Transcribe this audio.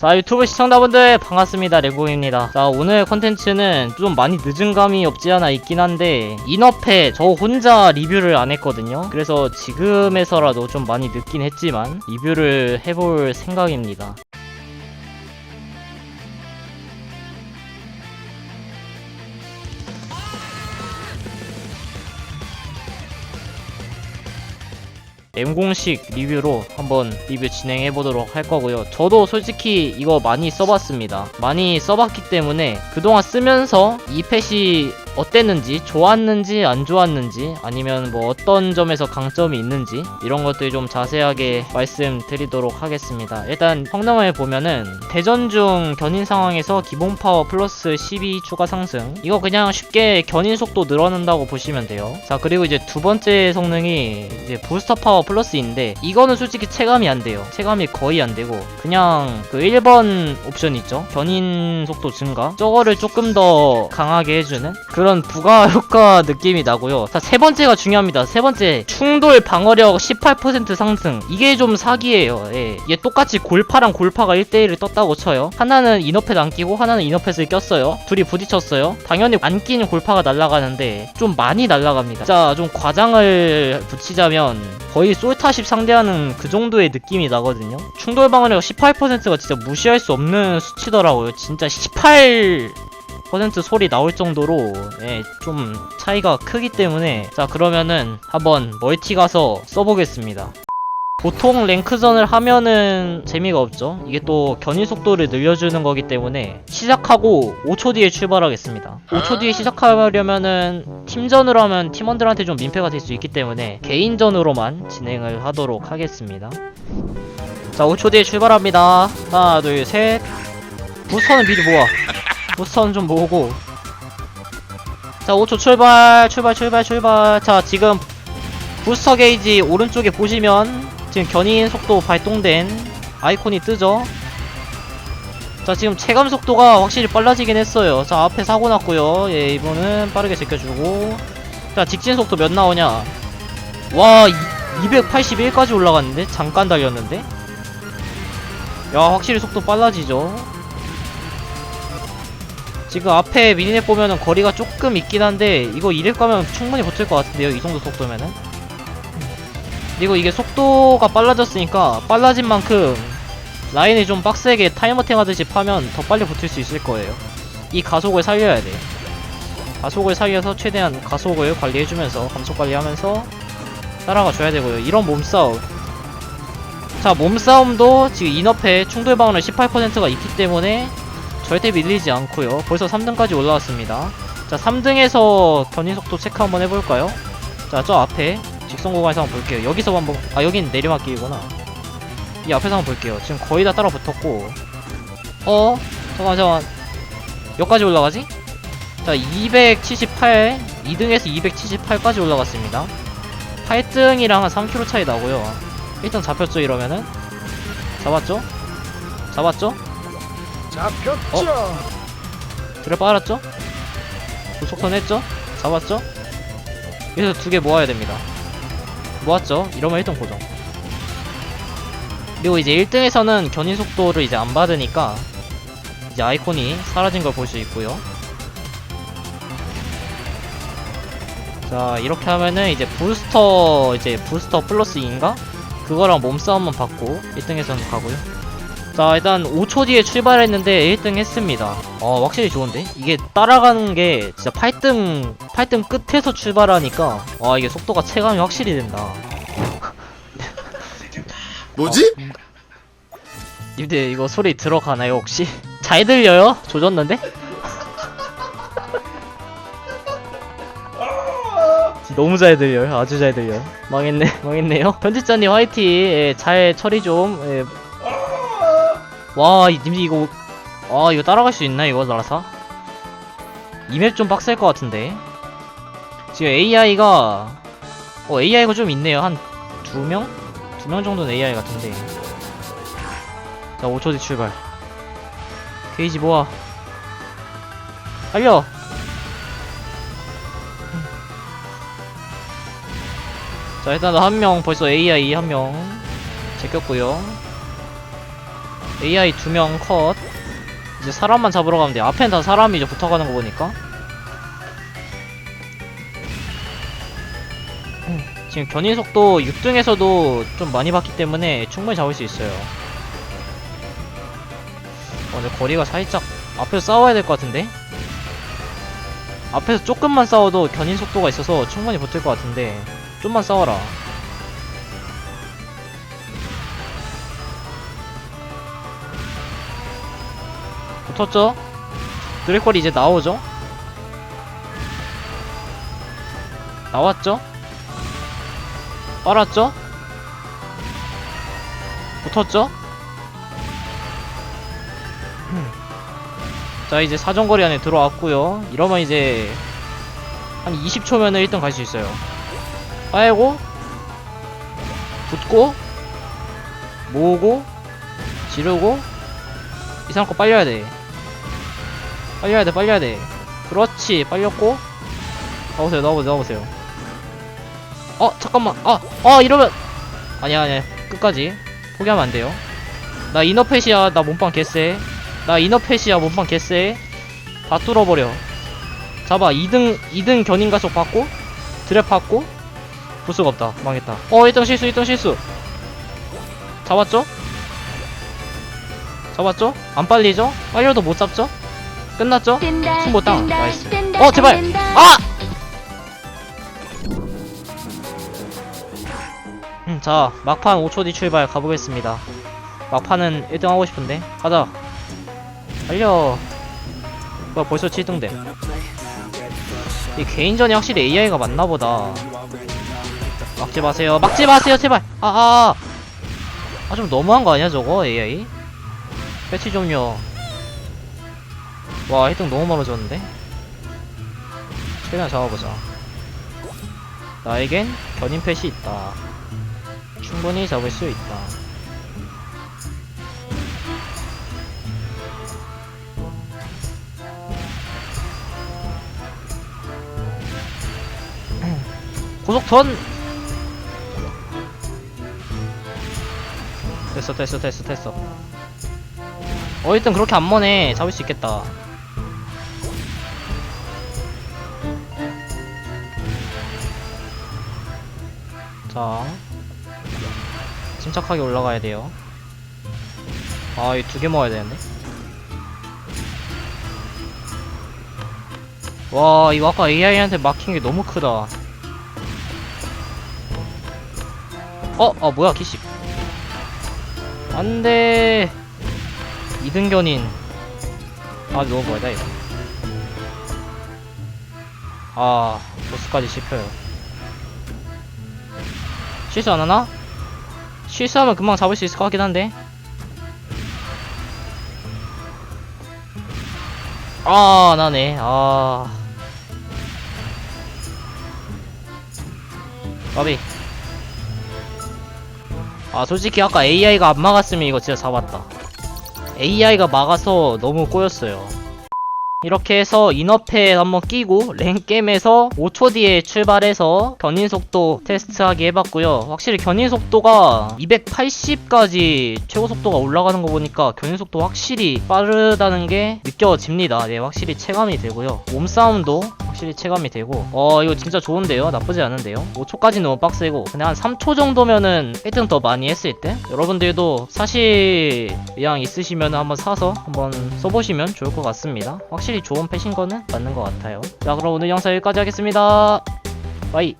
자 유튜브 시청자분들 반갑습니다. 레고입니다. 자 오늘 컨텐츠는 좀 많이 늦은 감이 없지 않아 있긴 한데 인업해 저 혼자 리뷰를 안 했거든요. 그래서 지금에서라도 좀 많이 늦긴 했지만 리뷰를 해볼 생각입니다 M 공식 리뷰로 한번 리뷰 진행해 보도록 할 거고요. 저도 솔직히 이거 많이 써봤습니다. 많이 써봤기 때문에 그동안 쓰면서 이 펫이 어땠는지, 좋았는지, 안 좋았는지, 아니면 뭐 어떤 점에서 강점이 있는지 이런 것들 좀 자세하게 말씀드리도록 하겠습니다. 일단 성능을 보면은 대전 중 견인 상황에서 기본 파워 플러스 12 추가 상승 이거 그냥 쉽게 견인 속도 늘어난다고 보시면 돼요. 자 그리고 이제 두 번째 성능이 이제 부스터 파워 플러스인데 이거는 솔직히 체감이 안 돼요. 체감이 거의 안 되고 그냥 그 1번 옵션 있죠. 견인 속도 증가 저거를 조금 더 강하게 해주는 그런 부가 효과 느낌이 나고요. 자 세 번째가 중요합니다. 세 번째 충돌 방어력 18% 상승 이게 좀 사기예요. 예. 얘 똑같이 골파랑 골파가 1대1을 떴다고 쳐요. 하나는 이너펫 안 끼고 하나는 이너펫을 꼈어요. 둘이 부딪혔어요. 당연히 안 끼는 골파가 날아가는데 좀 많이 날아갑니다. 자 좀 과장을 붙이자면 거의 솔타십 상대하는 그 정도의 느낌이 나거든요. 충돌 방어력 18%가 진짜 무시할 수 없는 수치더라고요. 진짜 18 퍼센트 소리 나올 정도로 예, 좀 차이가 크기 때문에 자 그러면은 한번 멀티 가서 써보겠습니다. 보통 랭크전을 하면은 재미가 없죠. 이게 또 견인 속도를 늘려주는 거기 때문에 시작하고 5초 뒤에 출발하겠습니다. 5초 뒤에 시작하려면은 팀전으로 하면 팀원들한테 좀 민폐가 될 수 있기 때문에 개인전으로만 진행을 하도록 하겠습니다. 자 5초 뒤에 출발합니다. 하나 둘 셋. 부스터는 미리 모아. 부스터는 좀 모으고. 자 5초 출발 출발 출발 출발. 자 지금 부스터 게이지 오른쪽에 보시면 지금 견인 속도 발동된 아이콘이 뜨죠? 자 지금 체감 속도가 확실히 빨라지긴 했어요. 자 앞에 사고 났고요. 예 이번은 빠르게 제껴주고. 자 직진 속도 몇 나오냐? 와 281까지 올라갔는데? 잠깐 달렸는데? 야 확실히 속도 빨라지죠 지금 앞에 미니넷 보면은 거리가 조금 있긴 한데 이거 이럴 거면 충분히 버틸 것 같은데요 이 정도 속도면은? 그리고 이게 속도가 빨라졌으니까 빨라진 만큼 라인을 좀 빡세게 타이머탱 하듯이 파면 더 빨리 버틸 수 있을 거예요. 이 가속을 살려야 돼 가속을 살려서 최대한 가속을 관리해주면서 감속 관리하면서 따라가 줘야 되고요. 이런 몸싸움. 자 몸싸움도 지금 인업에 충돌 방어는 18%가 있기 때문에 절대 밀리지 않고요. 벌써 3등까지 올라왔습니다. 자, 3등에서 견인 속도 체크 한번 해볼까요? 자, 저 앞에 직선 구간에서 한번 볼게요. 여기서 한번 아 여긴 내리막길이구나. 이 앞에서 한번 볼게요. 지금 거의 다 따라 붙었고, 어, 잠깐 잠깐, 여기까지 올라가지? 자, 278, 2등에서 278까지 올라갔습니다. 8등이랑 한 3km 차이 나고요. 일단 잡혔죠 이러면은? 잡았죠? 잡았죠? 잡혔죠. 그래 빨았죠? 고속선 했죠? 잡았죠? 여기서 두 개 모아야 됩니다 모았죠? 이러면 1등 고정 그리고 이제 1등에서는 견인 속도를 이제 안 받으니까 이제 아이콘이 사라진 걸 볼 수 있고요 자 이렇게 하면은 이제 부스터 이제 부스터 플러스 2인가? 그거랑 몸싸움만 받고 1등에서는 가고요 자 일단 5초 뒤에 출발했는데 1등 했습니다 어 확실히 좋은데 이게 따라가는 게 진짜 8등 8등 끝에서 출발하니까 와 이게 속도가 체감이 확실히 된다 뭐지? 님들 이거 소리 들어가나요 혹시? 잘 들려요? 조졌는데? 너무 잘 들려요 아주 잘 들려요 망했네 망했네요 편집자님 화이팅 예, 잘 처리 좀 예. 와, 이- 이거 아 이거 따라갈 수 있나 이거 나라사? 이 맵 좀 빡셀 것 같은데. 지금 AI가 어 AI가 좀 있네요. 한 두 명? 두 명 정도는 AI 같은데. 자 5초 뒤 출발. 게이지 모아. 달려! 자 일단 한 명 벌써 AI 한 명 제꼈고요 AI 두 명 컷. 이제 사람만 잡으러 가면 돼. 앞엔 다 사람이 이제 붙어가는 거 보니까. 음, 지금 견인 속도 6등에서도 좀 많이 봤기 때문에 충분히 잡을 수 있어요. 어, 근데 거리가 살짝 앞에서 싸워야 될 것 같은데? 앞에서 조금만 싸워도 견인 속도가 있어서 충분히 붙을 것 같은데 좀만 싸워라. 붙었죠? 드래콜이 이제 나오죠? 나왔죠? 빨았죠? 붙었죠? 음. 자 이제 사정거리 안에 들어왔고요 이러면 이제 한 20초면은 1등 갈 수 있어요 빨고 붙고 모으고 지르고 이 사람 거 빨려야 돼 빨려야 돼 빨려야 돼. 그렇지 빨렸고. 나오세요 나오세요 나오세요. 어 잠깐만. 아 아 이러면. 아니야 아니야. 끝까지. 포기하면 안 돼요. 나 이너펫이야 나 몸빵 개쎄. 나 이너펫이야 몸빵 개쎄. 다 뚫어버려. 잡아 2등 2등 견인 가속 받고 드랩 받고. 부스가 없다. 망했다. 어 1등 실수 1등 실수. 잡았죠? 잡았죠? 안 빨리죠? 빨려도 못 잡죠? 끝났죠? 승부 땅 나이스. 어 제발. 아! 음, 자 막판 5초 뒤 출발 가보겠습니다. 막판은 1등 하고 싶은데. 가자. 달려. 뭐야 벌써 7등 돼. 이 개인전이 확실히 AI가 맞나보다. 막지 마세요. 막지 마세요 제발. 아아. 아 좀 너무한 거 아니야 저거 AI 패치 좀요 와 1등 너무 멀어졌는데? 최대한 잡아보자. 나에겐 견인 펫이 있다. 충분히 잡을 수 있다. 고속턴! 됐어 됐어 됐어 됐어. 어 일단 그렇게 안 머네. 잡을 수 있겠다 자 침착하게 올라가야 돼요. 아이 두 개 먹어야 되는데. 와 이거 아까 AI한테 막힌 게 너무 크다. 어? 아 뭐야 키십 안돼. 이등견인. 아 너무 멀다 이거. 아 보스까지 씹혀요 실수 안 하나? 실수하면 금방 잡을 수 있을 것 같긴 한데. 아 나네. 아. 까비. 아 솔직히 아까 AI가 안 막았으면 이거 진짜 잡았다. AI가 막아서 너무 꼬였어요 이렇게 해서 인어패 한번 끼고 랭겜에서 5초 뒤에 출발해서 견인 속도 테스트하기 해봤고요. 확실히 견인 속도가 280까지 최고 속도가 올라가는 거 보니까 견인 속도 확실히 빠르다는 게 느껴집니다. 네 확실히 체감이 되고요. 몸싸움도 확실히 체감이 되고. 어 이거 진짜 좋은데요? 나쁘지 않은데요? 5초까지 너무 빡세고. 근데 한 3초 정도면은 1등 더 많이 했을 때? 여러분들도 사실 의향 있으시면 한번 사서 한번 써보시면 좋을 것 같습니다. 확실히 좋은 패신 거는 맞는 것 같아요. 자 그럼 오늘 영상 여기까지 하겠습니다. 바이